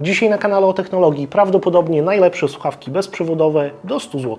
Dzisiaj na kanale o technologii prawdopodobnie najlepsze słuchawki bezprzewodowe do 100 zł.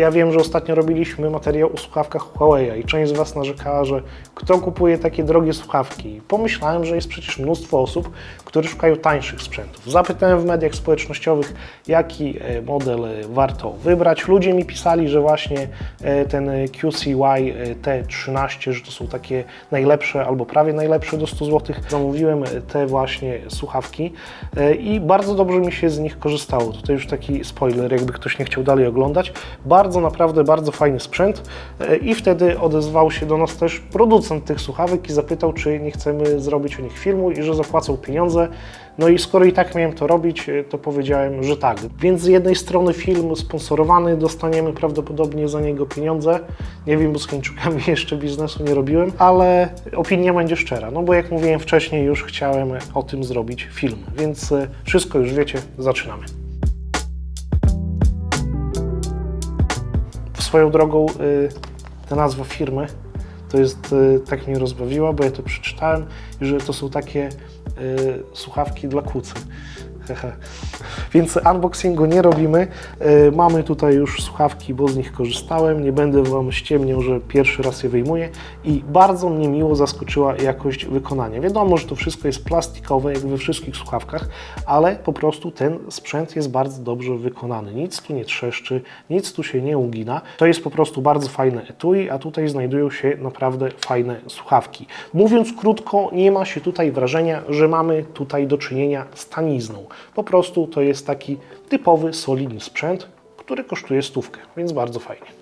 Ja wiem, że ostatnio robiliśmy materiał o słuchawkach Huawei i część z Was narzekała, że kto kupuje takie drogie słuchawki. Pomyślałem, że jest przecież mnóstwo osób, które szukają tańszych sprzętów. Zapytałem w mediach społecznościowych, jaki e, model e, warto wybrać. Ludzie mi pisali, że właśnie e, ten QCY e, T13, że to są takie najlepsze albo prawie najlepsze do 100 zł. Zamówiłem te właśnie słuchawki i bardzo dobrze mi się z nich korzystało. Tutaj już taki spoiler, jakby ktoś nie chciał dalej oglądać. Bardzo, naprawdę bardzo fajny sprzęt e, i wtedy odezwał się do nas też producent tych słuchawek i zapytał, czy nie chcemy zrobić o nich filmu i że zapłacą pieniądze. No i skoro i tak miałem to robić, e, to powiedziałem, że tak. Więc z jednej strony film sponsorowany, dostaniemy prawdopodobnie za niego pieniądze. Nie wiem, bo z Chińczykami jeszcze biznesu nie robiłem, ale opinia będzie szczera. No bo jak mówiłem wcześniej, już chciałem o tym zrobić film. Więc e, wszystko już wiecie, zaczynamy. Swoją drogą y, ta nazwa firmy to jest, y, tak mnie rozbawiła, bo ja to przeczytałem że to są takie y, słuchawki dla kucy. Więc unboxingu nie robimy. Y, Mamy tutaj już słuchawki, bo z nich korzystałem. Nie będę Wam ściemniał, że pierwszy raz je wyjmuję i bardzo mnie miło zaskoczyła jakość wykonania. Wiadomo, że to wszystko jest plastikowe, jak we wszystkich słuchawkach, ale po prostu ten sprzęt jest bardzo dobrze wykonany. Nic tu nie trzeszczy, nic tu się nie ugina. To jest po prostu bardzo fajne etui, a tutaj znajdują się naprawdę fajne słuchawki. Mówiąc krótko, nie ma się tutaj wrażenia, że mamy tutaj do czynienia z tanizną. Po prostu to jest taki typowy, solidny sprzęt, który kosztuje stówkę, więc bardzo fajnie.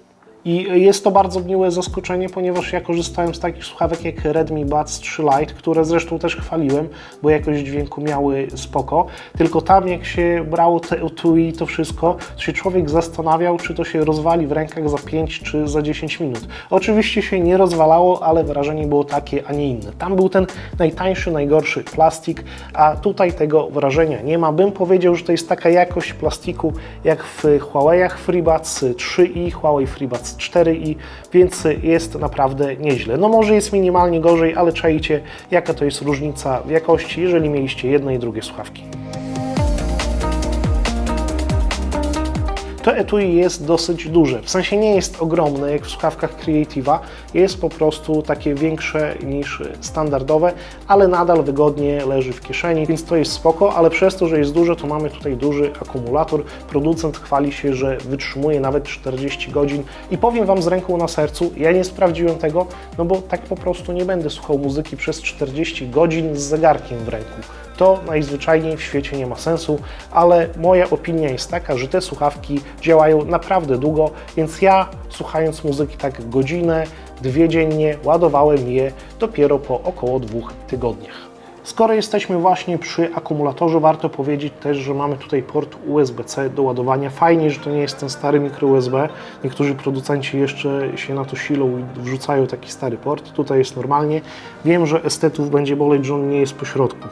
I jest to bardzo miłe zaskoczenie, ponieważ ja korzystałem z takich słuchawek jak Redmi Buds 3 Lite, które zresztą też chwaliłem, bo jakość dźwięku miały spoko. Tylko tam jak się brało te i to wszystko, to się człowiek zastanawiał, czy to się rozwali w rękach za 5 czy za 10 minut. Oczywiście się nie rozwalało, ale wrażenie było takie, a nie inne. Tam był ten najtańszy, najgorszy plastik, a tutaj tego wrażenia nie ma. Bym powiedział, że to jest taka jakość plastiku jak w Huawei'ach FreeBuds 3i, Huawei FreeBuds 4i, więc jest naprawdę nieźle. No może jest minimalnie gorzej, ale czajcie jaka to jest różnica w jakości, jeżeli mieliście jedne i drugie słuchawki. To etui jest dosyć duże, w sensie nie jest ogromne jak w słuchawkach Creative'a, jest po prostu takie większe niż standardowe, ale nadal wygodnie leży w kieszeni, więc to jest spoko, ale przez to, że jest duże, to mamy tutaj duży akumulator. Producent chwali się, że wytrzymuje nawet 40 godzin. I powiem Wam z ręką na sercu, ja nie sprawdziłem tego, no bo tak po prostu nie będę słuchał muzyki przez 40 godzin z zegarkiem w ręku to najzwyczajniej w świecie nie ma sensu, ale moja opinia jest taka, że te słuchawki działają naprawdę długo, więc ja słuchając muzyki tak godzinę, dwie dziennie, ładowałem je dopiero po około dwóch tygodniach. Skoro jesteśmy właśnie przy akumulatorze, warto powiedzieć też, że mamy tutaj port USB-C do ładowania. Fajnie, że to nie jest ten stary mikro USB. Niektórzy producenci jeszcze się na to silą i wrzucają taki stary port. Tutaj jest normalnie. Wiem, że estetów będzie boleć, że on nie jest po środku.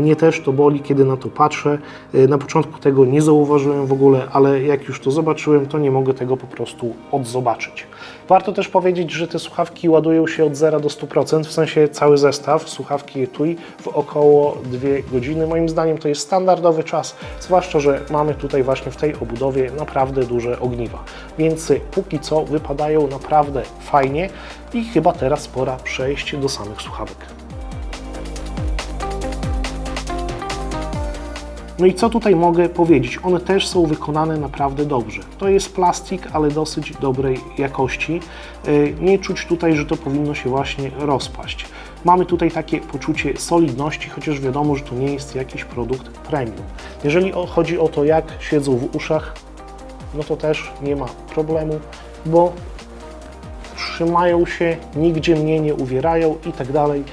Mnie też to boli, kiedy na to patrzę. Y, Na początku tego nie zauważyłem w ogóle, ale jak już to zobaczyłem, to nie mogę tego po prostu odzobaczyć. Warto też powiedzieć, że te słuchawki ładują się od 0 do 100%, w sensie cały zestaw słuchawki etui w około 2 godziny. Moim zdaniem to jest standardowy czas, zwłaszcza, że mamy tutaj właśnie w tej obudowie naprawdę duże ogniwa. Więc y, póki co wypadają naprawdę fajnie i chyba teraz pora przejść do samych słuchawek. No i co tutaj mogę powiedzieć? One też są wykonane naprawdę dobrze. To jest plastik, ale dosyć dobrej jakości. Yy, Nie czuć tutaj, że to powinno się właśnie rozpaść. Mamy tutaj takie poczucie solidności, chociaż wiadomo, że to nie jest jakiś produkt premium. Jeżeli chodzi o to, jak siedzą w uszach, no to też nie ma problemu, bo trzymają się, nigdzie mnie nie uwierają i tak dalej.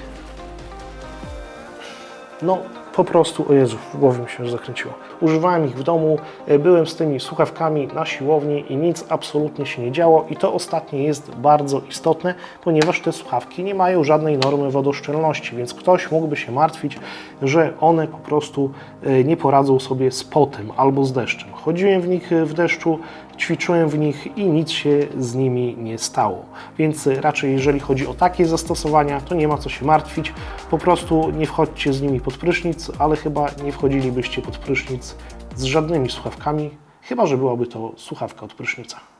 No, po prostu, o Jezu, w głowie mi się już zakręciło. Używałem ich w domu, e, byłem z tymi słuchawkami na siłowni i nic absolutnie się nie działo i to ostatnie jest bardzo istotne, ponieważ te słuchawki nie mają żadnej normy wodoszczelności, więc ktoś mógłby się martwić, że one po prostu e, nie poradzą sobie z potem albo z deszczem. Chodziłem w nich e, w deszczu, ćwiczyłem w nich i nic się z nimi nie stało. Więc raczej jeżeli chodzi o takie zastosowania, to nie ma co się martwić. Po prostu nie wchodźcie z nimi pod prysznic, ale chyba nie wchodzilibyście pod prysznic z żadnymi słuchawkami, chyba że byłaby to słuchawka od prysznica.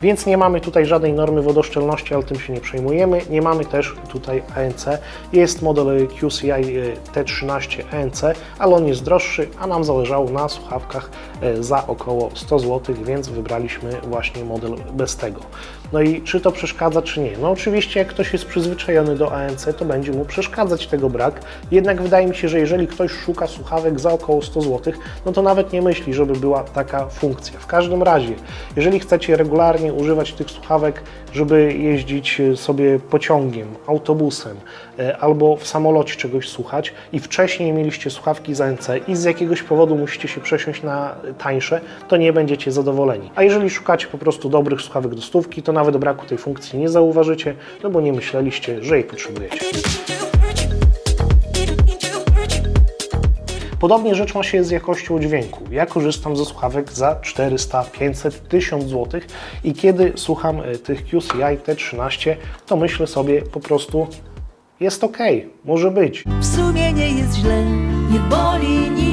Więc nie mamy tutaj żadnej normy wodoszczelności, ale tym się nie przejmujemy. Nie mamy też tutaj ANC. Jest model QCI T13 ANC, ale on jest droższy, a nam zależało na słuchawkach e, za około 100 zł, więc wybraliśmy właśnie model bez tego. No i czy to przeszkadza, czy nie? No oczywiście, jak ktoś jest przyzwyczajony do ANC, to będzie mu przeszkadzać tego brak. Jednak wydaje mi się, że jeżeli ktoś szuka słuchawek za około 100 zł, no to nawet nie myśli, żeby była taka funkcja. W każdym razie, jeżeli chcecie regularnie używać tych słuchawek, żeby jeździć sobie pociągiem, autobusem e, albo w samolocie czegoś słuchać i wcześniej mieliście słuchawki z ANC i z jakiegoś powodu musicie się przesiąść na tańsze, to nie będziecie zadowoleni. A jeżeli szukacie po prostu dobrych słuchawek do stówki, to nawet braku tej funkcji nie zauważycie, no bo nie myśleliście, że jej potrzebujecie. Podobnie rzecz ma się z jakością dźwięku. Ja korzystam ze słuchawek za 400, 500, 1000 zł i kiedy słucham e, tych QCI T13, to myślę sobie po prostu jest ok, może być. W sumie nie jest źle, nie boli nic.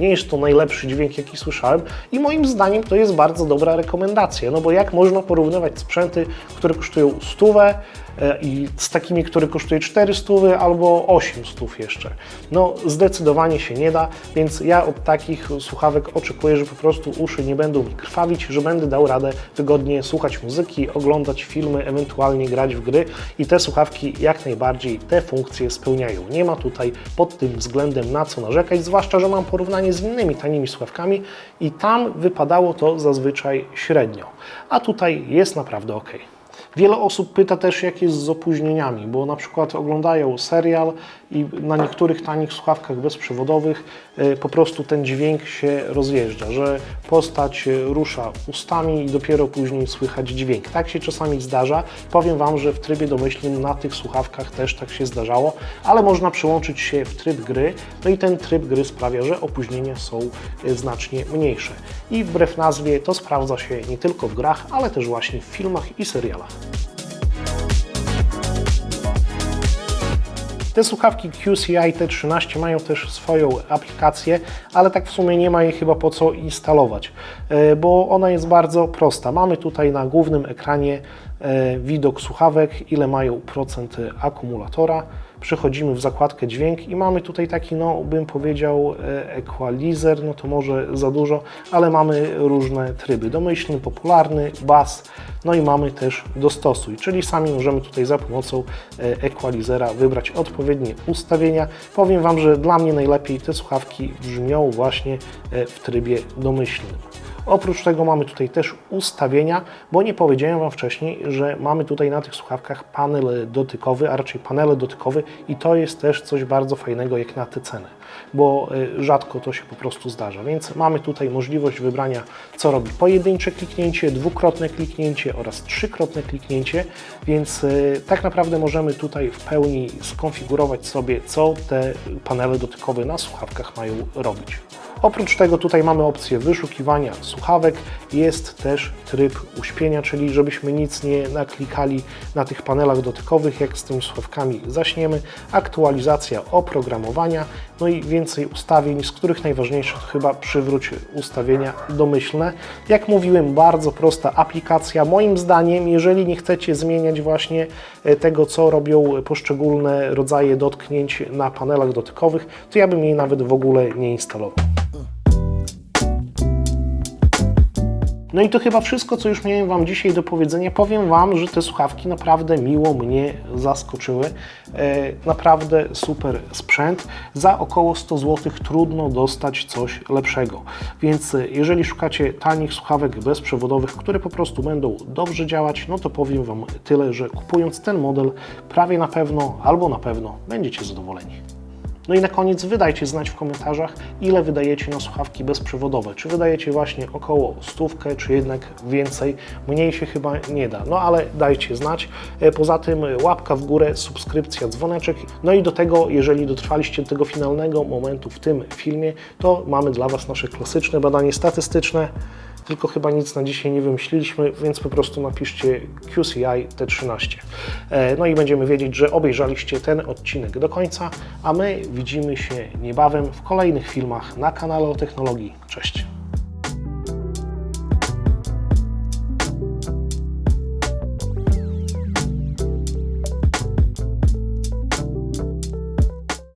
Nie jest to najlepszy dźwięk, jaki słyszałem i moim zdaniem to jest bardzo dobra rekomendacja, no bo jak można porównywać sprzęty, które kosztują stówę e, i z takimi, które kosztują 400 albo 800 jeszcze. No zdecydowanie się nie da, więc ja od takich słuchawek oczekuję, że po prostu uszy nie będą mi krwawić, że będę dał radę wygodnie słuchać muzyki, oglądać filmy, ewentualnie grać w gry i te słuchawki jak najbardziej te funkcje spełniają. Nie ma tutaj pod tym względem na co narzekać, zwłaszcza, że mam porównanie z innymi tanimi słuchawkami i tam wypadało to zazwyczaj średnio, a tutaj jest naprawdę ok. Wiele osób pyta też, jak jest z opóźnieniami, bo na przykład oglądają serial i na niektórych tanich słuchawkach bezprzewodowych e, po prostu ten dźwięk się rozjeżdża, że postać e, rusza ustami i dopiero później słychać dźwięk. Tak się czasami zdarza. Powiem Wam, że w trybie domyślnym na tych słuchawkach też tak się zdarzało, ale można przełączyć się w tryb gry, no i ten tryb gry sprawia, że opóźnienia są e, znacznie mniejsze. I wbrew nazwie to sprawdza się nie tylko w grach, ale też właśnie w filmach i serialach. Te słuchawki QCI T13 mają też swoją aplikację, ale tak w sumie nie ma jej chyba po co instalować, e, bo ona jest bardzo prosta. Mamy tutaj na głównym ekranie widok słuchawek, ile mają procent akumulatora. Przechodzimy w zakładkę dźwięk i mamy tutaj taki, no bym powiedział, e, equalizer, no to może za dużo, ale mamy różne tryby. Domyślny, popularny, bas, no i mamy też dostosuj, czyli sami możemy tutaj za pomocą e, equalizera wybrać odpowiednie ustawienia. Powiem Wam, że dla mnie najlepiej te słuchawki brzmią właśnie e, w trybie domyślnym. Oprócz tego mamy tutaj też ustawienia, bo nie powiedziałem Wam wcześniej, że mamy tutaj na tych słuchawkach panel dotykowy, a raczej panele dotykowe i to jest też coś bardzo fajnego jak na tę cenę, bo y, rzadko to się po prostu zdarza. Więc mamy tutaj możliwość wybrania, co robi pojedyncze kliknięcie, dwukrotne kliknięcie oraz trzykrotne kliknięcie, więc y, tak naprawdę możemy tutaj w pełni skonfigurować sobie, co te panele dotykowe na słuchawkach mają robić. Oprócz tego tutaj mamy opcję wyszukiwania słuchawek, jest też tryb uśpienia, czyli żebyśmy nic nie naklikali na tych panelach dotykowych, jak z tymi słuchawkami zaśniemy, aktualizacja oprogramowania, no i więcej ustawień, z których najważniejsze chyba przywróć ustawienia domyślne. Jak mówiłem, bardzo prosta aplikacja. Moim zdaniem, jeżeli nie chcecie zmieniać właśnie e, tego, co robią poszczególne rodzaje dotknięć na panelach dotykowych, to ja bym jej nawet w ogóle nie instalował. No i to chyba wszystko, co już miałem Wam dzisiaj do powiedzenia. Powiem Wam, że te słuchawki naprawdę miło mnie zaskoczyły. E, naprawdę super sprzęt. Za około 100 zł trudno dostać coś lepszego. Więc e, jeżeli szukacie tanich słuchawek bezprzewodowych, które po prostu będą dobrze działać, no to powiem Wam tyle, że kupując ten model prawie na pewno albo na pewno będziecie zadowoleni. No i na koniec wydajcie znać w komentarzach, ile wydajecie na słuchawki bezprzewodowe. Czy wydajecie właśnie około stówkę, czy jednak więcej? Mniej się chyba nie da, no ale dajcie znać. E, Poza tym łapka w górę, subskrypcja, dzwoneczek. No i do tego, jeżeli dotrwaliście do tego finalnego momentu w tym filmie, to mamy dla Was nasze klasyczne badanie statystyczne. Tylko chyba nic na dzisiaj nie wymyśliliśmy, więc po prostu napiszcie QCI T13. E, No i będziemy wiedzieć, że obejrzeliście ten odcinek do końca, a my widzimy się niebawem w kolejnych filmach na kanale o technologii. Cześć!